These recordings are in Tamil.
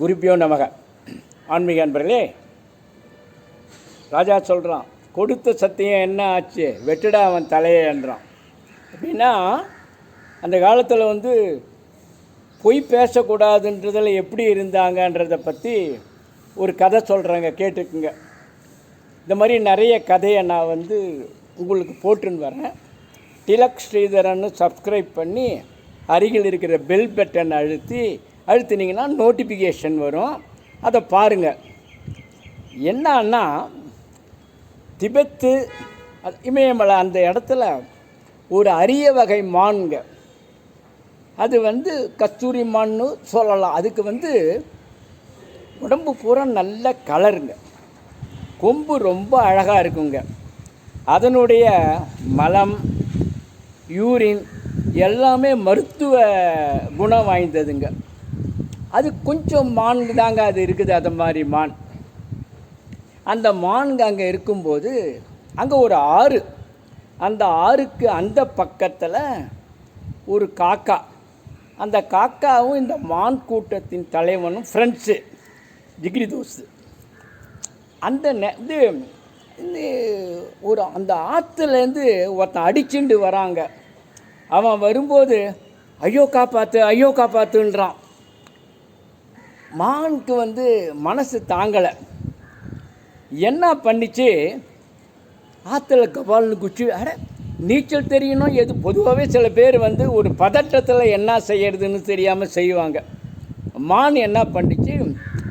குருப்பியோ நமக. ஆன்மீக அன்பர்களே ராஜா சொல்கிறான் கொடுத்த சத்தியம் என்ன ஆச்சு? வெட்டுடா அவன் தலையை என்றான். அப்படின்னா அந்த காலத்தில் வந்து பொய் பேசக்கூடாதுன்றதில் எப்படி இருந்தாங்கன்றதை பற்றி ஒரு கதை சொல்கிறேங்க கேட்டுக்குங்க இந்த மாதிரி நிறைய கதையை நான் வந்து உங்களுக்கு போட்டுன்னு வரேன். திலக் ஸ்ரீதரன்னு சப்ஸ்கிரைப் பண்ணி அருகில் இருக்கிற பெல் பட்டன் அழுத்தி அழுத்தினீங்கன்னா நோட்டிஃபிகேஷன் வரும். அதை பாருங்கள் என்னன்னா திபெத்து இமயமலை அந்த இடத்துல ஒரு அரிய வகை மான்ங்க. அது வந்து கஸ்தூரி மான்னு சொல்லலாம். அதுக்கு வந்து உடம்பு பூரா நல்ல கலருங்க. கொம்பு ரொம்ப அழகாக இருக்குங்க. அதனுடைய மலம் யூரின் எல்லாமே மருத்துவ குணம் வாய்ந்ததுங்க. அது கொஞ்சம் மான் தாங்க அது இருக்குது அது மாதிரி மான். அந்த மான்க அங்கே இருக்கும்போது அங்கே ஒரு ஆறு. அந்த ஆறுக்கு அந்த பக்கத்தில் ஒரு காக்கா. அந்த காக்காவும் இந்த மான் கூட்டத்தின் தலைவனும் ஃப்ரெண்ட்ஸு ஜிகிரி தோஸ்து. அந்த நெ இது ஒரு அந்த ஆற்றுலேருந்து ஒருத்தன் அடிச்சுண்டு வராங்க. அவன் வரும்போது ஐயோ காப்பாற்று ஐயோ காப்பாற்றுன்றான் மானுக்கு வந்து மனசு தாங்கலை. என்ன பண்ணிச்சு? ஆற்றுல கபால்னு குச்சி அட நீச்சல் தெரியணும். எது பொதுவாகவே சில பேர் வந்து ஒரு பதட்டத்தில் என்ன செய்யறதுன்னு தெரியாமல் செய்வாங்க. மான் என்ன பண்ணிச்சு?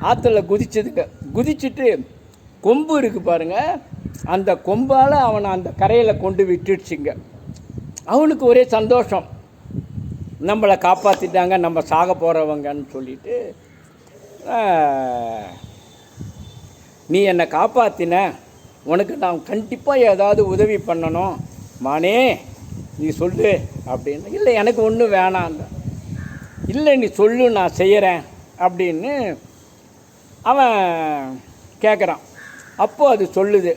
ஆற்றுல குதிச்சதுங்க குதிச்சுட்டு கொம்பு இருக்குது பாருங்கள் அந்த கொம்பால் அவனை அந்த கரையில் கொண்டு விட்டுடுச்சுங்க. அவனுக்கு ஒரே சந்தோஷம். நம்மளை காப்பாற்றிட்டாங்க நம்ம சாக போகிறவங்கன்னு சொல்லிட்டு நீ என்னை காப்பாற்றின உனக்கு நான் கண்டிப்பாக ஏதாவது உதவி பண்ணணும். மானே நீ சொல்லு அப்படின்னு. இல்லை எனக்கு ஒன்றும் வேணாம். இல்லை நீ சொல்லு நான் செய்கிறேன் அப்படின்னு அவன் கேட்குறான் அப்போது அது சொல்லுது.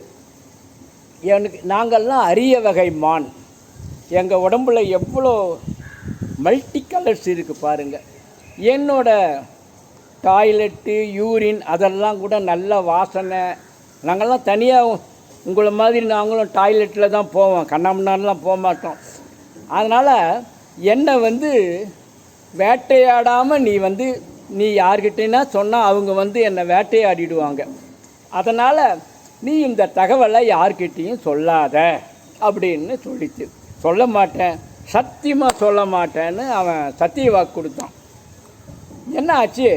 எனக்கு நாங்கள்லாம் அரிய வகை மான். எங்கள் உடம்புல எவ்வளோ மல்டி கலர்ஸ் இருக்குது பாருங்கள் என்னோட டாய்லெட்டு யூரின் அதெல்லாம் கூட நல்ல வாசனை. நாங்கள்லாம் தனியாக உங்களை மாதிரி நாங்களும் டாய்லெட்டில் தான் போவோம். கண்ணாமண்ணாலாம் போக மாட்டோம். அதனால் என்னை வந்து வேட்டையாடாமல் நீ வந்து நீ யார்கிட்டனா சொன்னால் அவங்க வந்து என்னை வேட்டையாடிடுவாங்க. அதனால் நீ இந்த தகவலை யார்கிட்டேயும் சொல்லாத அப்படின்னு சொல்லிச்சு. சொல்ல மாட்டேன். சத்தியமாக சொல்ல மாட்டேன்னு அவன் சத்திய வாக்கு கொடுத்தான். என்ன ஆச்சு?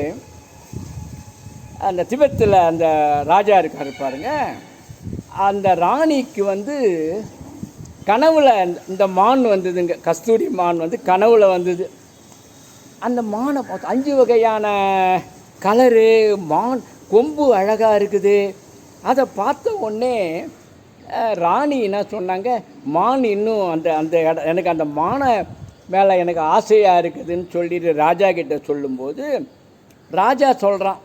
அந்த திபெத்தில் அந்த ராஜா இருக்கார் பாருங்க. அந்த ராணிக்கு வந்து கனவுல இந்த மான் வந்ததுங்க கஸ்தூரி மான் வந்து கனவுல வந்தது. அந்த மானை பார்த்து அஞ்சு வகையான கலரு மான் கொம்பு அழகாக இருக்குது. அதை பார்த்த உடனே ராணி என்ன சொன்னாங்க மான் இன்னும் அந்த அந்த இட எனக்கு அந்த மானை மேலே எனக்கு ஆசையாக இருக்குதுன்னு சொல்லிட்டு ராஜா கிட்ட சொல்லும்போது ராஜா சொல்கிறான்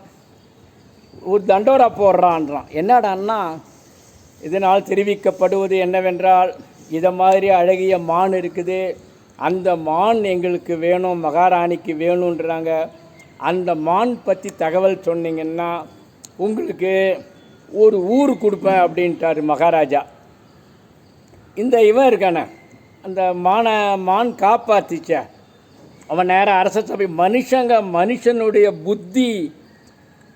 ஒரு தண்டோரா போடுறான்றான். என்னடான்னா இதனால் தெரிவிக்கப்படுவது என்னவென்றால் இதை மாதிரி அழகிய மான் இருக்குது. அந்த மான் எங்களுக்கு வேணும் மகாராணிக்கு வேணுன்றாங்க அந்த மான் பற்றி தகவல் சொன்னீங்கன்னா உங்களுக்கு ஒரு ஊர் கொடுப்பேன் அப்படின்ட்டாரு மகாராஜா. இந்த இவன் இருக்கானே அந்த மானை மான் காப்பாற்றிச்ச அவன் நேரம் அரச சபை மனுஷங்க மனுஷனுடைய புத்தி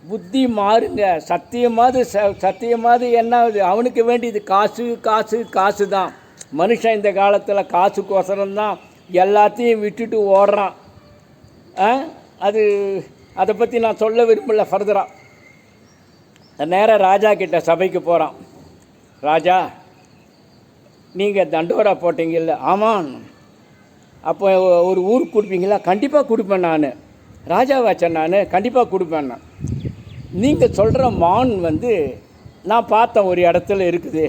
புத்தி மாறுங்க. சத்தியமாவது ச சத்தியமாவது என்ன ஆகுது? அவனுக்கு வேண்டியது காசு காசு காசு தான் மனுஷன் இந்த காலத்தில் காசுக்கோசரம் தான் எல்லாத்தையும் விட்டுட்டு ஓடுறான். ஆ? அது அதை பற்றி நான் சொல்ல விரும்பல ஃபர்தராக நேராக ராஜா கிட்ட சபைக்கு போகிறான் ராஜா நீங்கள் தண்டோரா போட்டீங்கல்ல? ஆமாம் அப்போ ஒரு ஊருக்கு கொடுப்பீங்களா? கண்டிப்பாக கொடுப்பேன் நான். ராஜாவாச்சன் நான் கண்டிப்பாக கொடுப்பேன் நான். நீங்கள் சொல்கிற மான் வந்து நான் பார்த்தேன் ஒரு இடத்துல இருக்குது.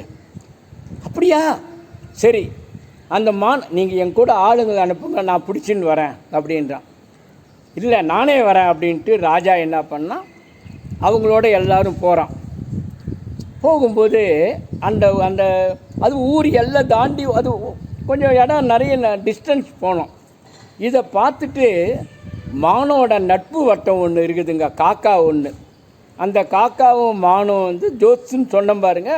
அப்படியா? சரி அந்த மான் நீங்கள் என் கூட ஆளுங்களை அனுப்புங்க நான் பிடிச்சின்னு வரேன் அப்படின்றான். இல்லை நானே வரேன் அப்படின்ட்டு ராஜா என்ன பண்ணான் அவங்களோட எல்லாரும் போகிறான் போகும்போது அந்த அந்த அது ஊர் எல்லாம் தாண்டி அது கொஞ்சம் இடம் நிறைய டிஸ்டன்ஸ் போனோம். இதை பார்த்துட்டு மானோட நட்பு வட்டம் ஒன்று இருக்குதுங்க காக்கா ஒன்று அந்த காக்காவும் மானும் வந்து ஜோத்ஸ்ன்னு சொன்னோம் பாருங்க.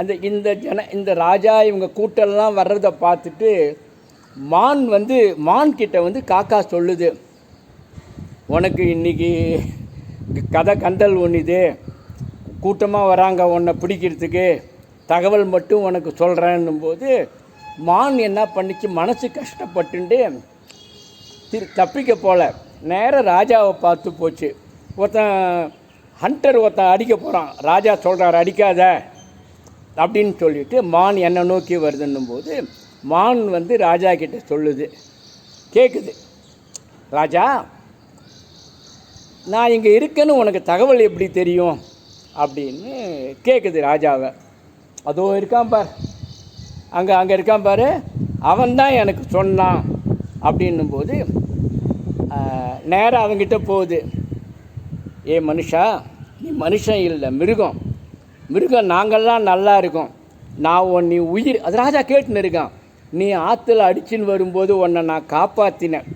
அந்த இந்த ஜன இந்த ராஜா இவங்க கூட்டம்லாம் வர்றதை பார்த்துட்டு மான் வந்து மான் கிட்ட வந்து காக்கா சொல்லுது. உனக்கு இன்னைக்கு கதை கந்தல் ஒன்றுது கூட்டமாக வராங்க உன்னை பிடிக்கிறதுக்கு. தகவல் மட்டும் உனக்கு சொல்கிறேன்னும் போது மான் என்ன பண்ணிச்சு? மனசு கஷ்டப்பட்டுண்டு திரு தப்பிக்க போல. நேராக ராஜாவை பார்த்து போச்சு. ஒருத்தன் ஹண்டர் ஒருத்தன் அடிக்க போகிறான் ராஜா சொல்கிறார் அடிக்காத. அப்படின்னு சொல்லிட்டு மான் என்னை நோக்கி வருதுன்னும் போது மான் வந்து ராஜா கிட்ட சொல்லுது. கேட்குது ராஜா நான் இங்கே இருக்கேன்னு உனக்கு தகவல் எப்படி தெரியும்? அப்படின்னு கேட்குது ராஜாவை. அதோ இருக்கான் பார். அங்கே அங்கே இருக்கான் பாரு. அவன் தான் எனக்கு சொன்னான். அப்படின்னும் போது நேராக அவங்கிட்ட போகுது. ஏ மனுஷா நீ மனுஷன் இல்லை மிருகம். மிருகம் நாங்கள்லாம் நல்லா இருக்கோம். நான் உன் நீ உயிர் அது ராஜா கேட்டுன்னு இருக்கான். நீ ஆற்றுல அடிச்சுன்னு வரும்போது உன்னை நான் காப்பாற்றினேன்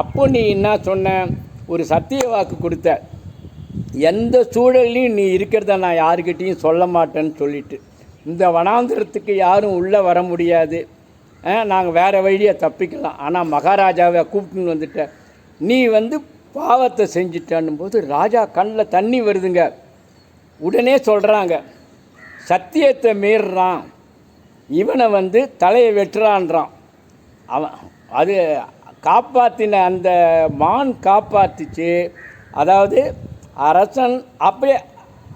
அப்போ நீ என்ன சொன்ன? ஒரு சத்திய வாக்கு கொடுத்த. எந்த சூழல்லையும் நீ இருக்கிறத நான் யாருக்கிட்டேயும் சொல்ல மாட்டேன்னு சொல்லிட்டு. இந்த வனாந்திரத்துக்கு யாரும் உள்ளே வர முடியாது. நாங்கள் வேறு வழியை தப்பிக்கலாம். ஆனால் மகாராஜாவை கூப்பிட்டுன்னு வந்துட்ட. நீ வந்து பாவத்தை செஞ்சிட்டான்னும் போது ராஜா கண்ணில் தண்ணி வருதுங்க. உடனே சொல்கிறாங்க சத்தியத்தை மீறுறான். இவனை வந்து தலையை வெட்டுறான்றான். அவன் அது காப்பாற்றின அந்த மான் காப்பாற்றிச்சு அதாவது அரசன் அப்படியே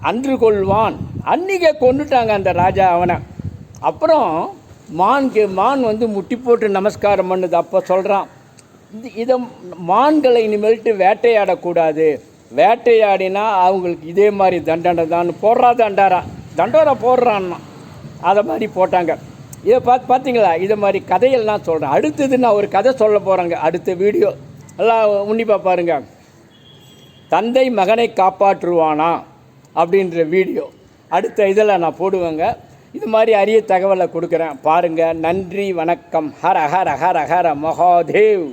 அன்று கொள்வான். அன்னிக்கே கொண்டுட்டாங்க அந்த ராஜா அவனை. அப்புறம் மான்க்கு மான் வந்து முட்டி போட்டு நமஸ்காரம் பண்ணுது. அப்போ சொல்கிறான் இது இதை மான்களை இனிமேல்ட்டு வேட்டையாடக்கூடாது. வேட்டையாடினா அவங்களுக்கு இதே மாதிரி தண்டனை தான். போடுறா தண்டாரா தண்டோரா போடுறான்னா. அதை மாதிரி போட்டாங்க. இதை பார்த்து பார்த்தீங்களா இதை மாதிரி கதையெல்லாம் சொல்கிறேன் அடுத்தது நான் ஒரு கதை சொல்ல போகிறேங்க அடுத்த வீடியோ. எல்லாம் உன்னிப்பாக பாருங்க. தந்தை மகனை காப்பாற்றுவானா? அப்படின்ற வீடியோ. அடுத்த இதில் நான் போடுவேங்க. இது மாதிரி அரிய தகவலை கொடுக்குறேன். பாருங்கள் நன்றி வணக்கம். ஹர ஹர ஹர ஹர மகாதேவ்.